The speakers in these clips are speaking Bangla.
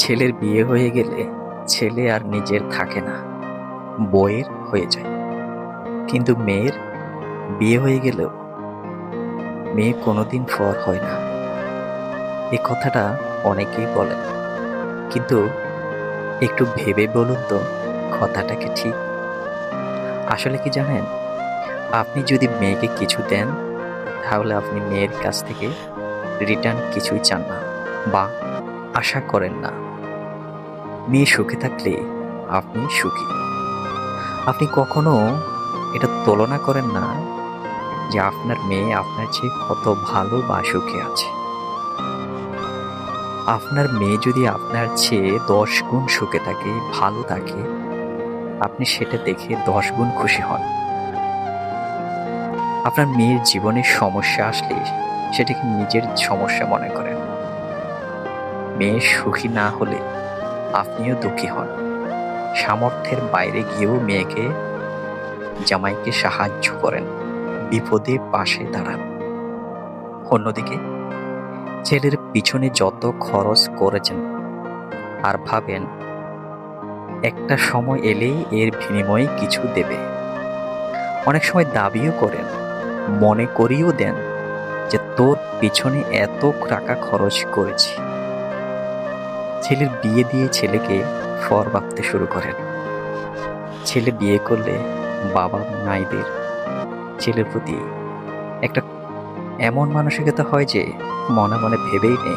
ছেলের বিয়ে হয়ে গেলে ছেলে আর নিজের থাকে না বইয়ের হয়ে যায়। কিন্তু মেয়ের বিয়ে হয়ে গেলেও মেয়ে কোনোদিন ফর হয় না। এ কথাটা অনেকেই বলেন, কিন্তু একটু ভেবে বলুন তো কথাটাকে ঠিক? আসলে কি জানেন, আপনি যদি মেয়েকে কিছু দেন, তাহলে আপনি মেয়ের কাছ থেকে রিটার্ন কিছুই চান না বা আশা করেন না। মেয়ে সুখে থাকলে আপনি সুখী। আপনি কখনো এটা তুলনা করেন না যে আপনার মেয়ে আপনার চেয়ে কত ভালো বা সুখে আছে। আপনার মেয়ে যদি আপনার চেয়ে দশ গুণ সুখে থাকে, ভালো থাকে, আপনি সেটা দেখে দশ গুণ খুশি হন। আপনার মেয়ের জীবনে সমস্যা আসলে সেটাকে নিজের সমস্যা মনে করেন। মেয়ে সুখী না হলে আপনিও দুঃখী হন। সামর্থ্যের বাইরে গিয়েও মেয়েকে, জামাইকে সাহায্য করেন। বিপদে পাশে দাঁড়ান। অন্যদিকে, ছেলের পিছনে যত খরচ করেছেন আর ভাবেন, একটা সময় এলেই এর বিনিময়ে কিছু দেবে। অনেক সময় দাবিও করেন, মনে করিয়েও দেন যে তোর পিছনে এত টাকা খরচ করেছি। ছেলের বিয়ে দিয়ে ছেলেকে ফর ভাবতে শুরু করেন। ছেলে বিয়ে করলে বাবা মায়েদের ছেলের প্রতি একটা এমন মানসিকতা হয় যে মনে মনে ভেবেই নেই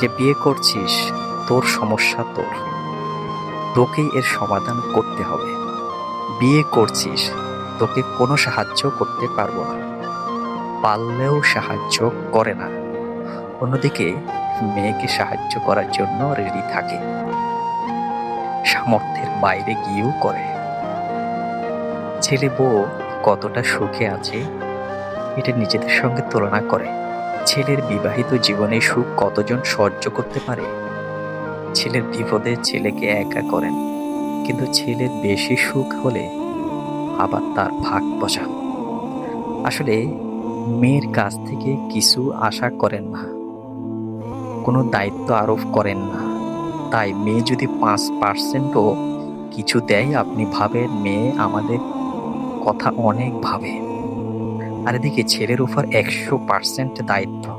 যে বিয়ে করছিস, তোর সমস্যা তোর। তোকেই এর সমাধান করতে হবে। বিয়ে করছিস, তোকে কোনো সাহায্য করতে পারব না। পারলেও সাহায্য করে না। অন্যদিকে মেয়েকে সাহায্য করার জন্য রেডি থাকে। সামর্থ্যের বাইরে গিয়েও করে। ছেলে বউ কতটা সুখে আছে, এটা নিজেদের সঙ্গে তুলনা করে। ছেলের বিবাহিত জীবনে সুখ কতজন সহ্য করতে পারে? ছেলের বিপদে ছেলেকে একা করেন, কিন্তু ছেলের বেশি সুখ হলে আবার তার ভাগ বসান। আসলে মেয়ের কাছ থেকে কিছু আশা করেন না। কোনো দায়িত্ব আরোপ করেন না। তাই মেয়ে যদি পাঁচ পার্সেন্টও কিছু দেয়, আপনি ভাবেন মেয়ে আমাদের কথা অনেক ভাবে। আর এদিকে ছেলের উপর একশো পার্সেন্ট দায়িত্ব।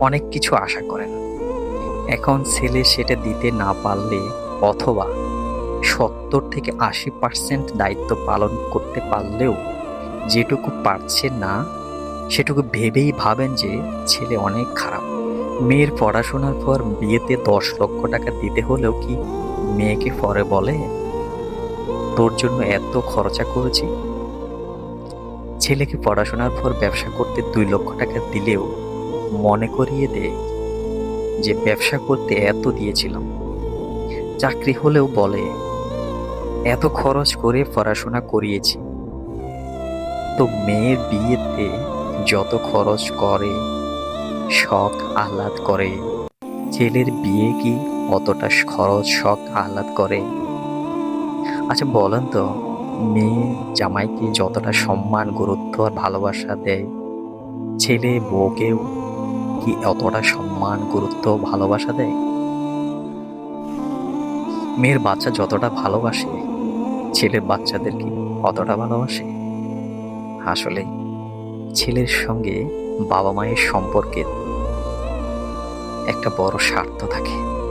অনেক কিছু আশা করেন। এখন ছেলে সেটা দিতে না পারলে অথবা সত্তর থেকে আশি পার্সেন্ট দায়িত্ব পালন করতে পারলেও যেটুকু পারছে না, সেটুকু ভেবেই ভাবেন যে ছেলে অনেক খারাপ। মেয়ের পড়াশোনার পর বিয়েতে দশ লক্ষ টাকা দিতে হলেও কি মেয়েকে পরে বলে? তোর জন্য এত খরচা করেছি। ছেলেকে পড়াশোনার পর ব্যবসা করতে দুই লক্ষ টাকা দিলেও মনে করিয়ে দেয় যে ব্যবসা করতে এত দিয়েছিলাম। চাকরি হলেও বলে, এত খরচ করে পড়াশোনা করিয়েছি। তো মেয়ের বিয়েতে যত খরচ করে শখ আহ্লাদ করে। ছেলের বিয়ে কি অতটা খরচ শখ আহ্লাদ করে? আচ্ছা বলেন তো, মেয়ে জামাইকে যতটা সম্মান, গুরুত্ব আর ভালোবাসা দেয়, ছেলে বউকেও কি অতটা সম্মান, গুরুত্ব ভালোবাসা দেয়? মেয়ের বাচ্চা যতটা ভালোবাসে, ছেলের বাচ্চাদের কি অতটা ভালোবাসে? আসলে ছেলের সঙ্গে বাবা মায়ের সম্পর্কের একটা বড় স্বার্থ থাকে।